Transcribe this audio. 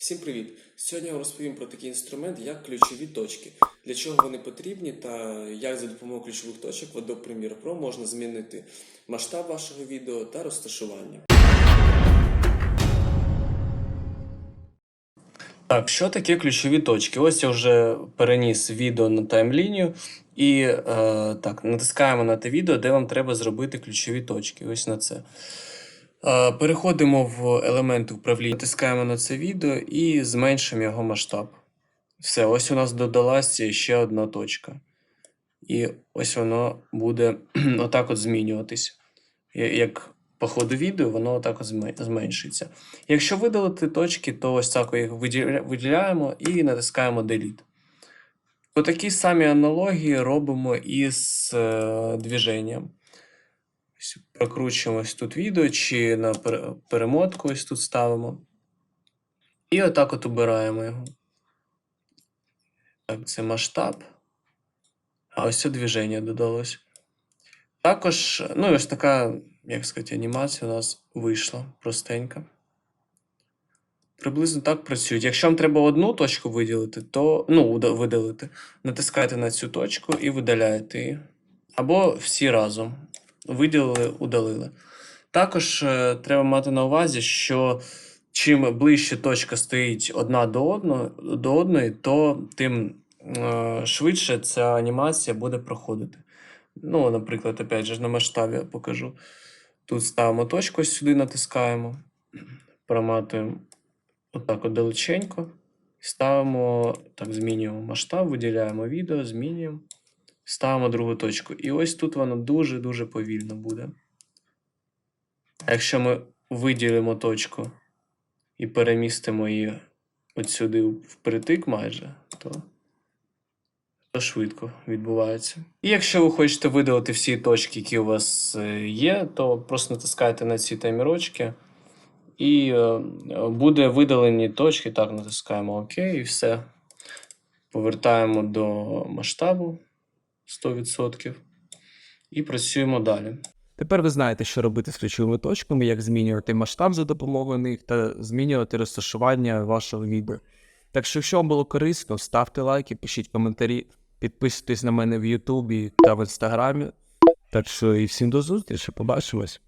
Всім привіт! Сьогодні я розповім про такий інструмент, як ключові точки, для чого вони потрібні та як за допомогою ключових точок в Adobe Premiere Pro можна змінити масштаб вашого відео та розташування. Так, що таке ключові точки? Ось я вже переніс відео на таймлінію і е, так, натискаємо на те відео, де вам треба зробити ключові точки. Ось на це. Е, Переходимо в елементи управління, натискаємо на це відео і зменшимо його масштаб. Все, ось у нас додалася ще одна точка. І ось воно буде отак от змінюватись. Як по ходу відео, воно отак от зменшиться. Якщо видалити точки, то ось так їх виділяємо і натискаємо Delete. По такій самій аналогії робимо із е, движенням. Прокручуємо ось тут відео чи на перемотку ось тут ставимо. І отак от обираємо його. Так, це масштаб. А ось це движення додалось. Також, ну ось така, як сказати, анімація у нас вийшла простенька. Приблизно так працюють. Якщо вам треба одну точку виділити, то ну, видалити, натискаєте на цю точку і видаляєте її. Або всі разом. Виділили, удалили. Також е, треба мати на увазі, що чим ближче точка стоїть одна до, одно, до одної, то тим е, швидше ця анімація буде проходити. Ну, наприклад, опять же, на масштабі я покажу. Тут ставимо точку, сюди натискаємо, проматуємо отак от далеченько. Ставимо, так, змінюємо масштаб, виділяємо відео, змінюємо, ставимо другу точку. І ось тут воно дуже-дуже повільно буде. А якщо ми виділимо точку і перемістимо її от сюди впритик майже, то то швидко відбувається. І якщо ви хочете видалити всі точки, які у вас е, є, то просто натискайте на ці таймірочки, і е, буде видалені точки. Так, натискаємо ОК і все. Повертаємо до масштабу 100% і працюємо далі. Тепер ви знаєте, що робити з ключовими точками, як змінювати масштаб за допомогою них та змінювати розташування вашого відео. Так що, якщо вам було корисно, ставте лайки, пишіть коментарі, підписуйтесь на мене в Ютубі та в Інстаграмі. Так що і всім до зустрічі, побачимось.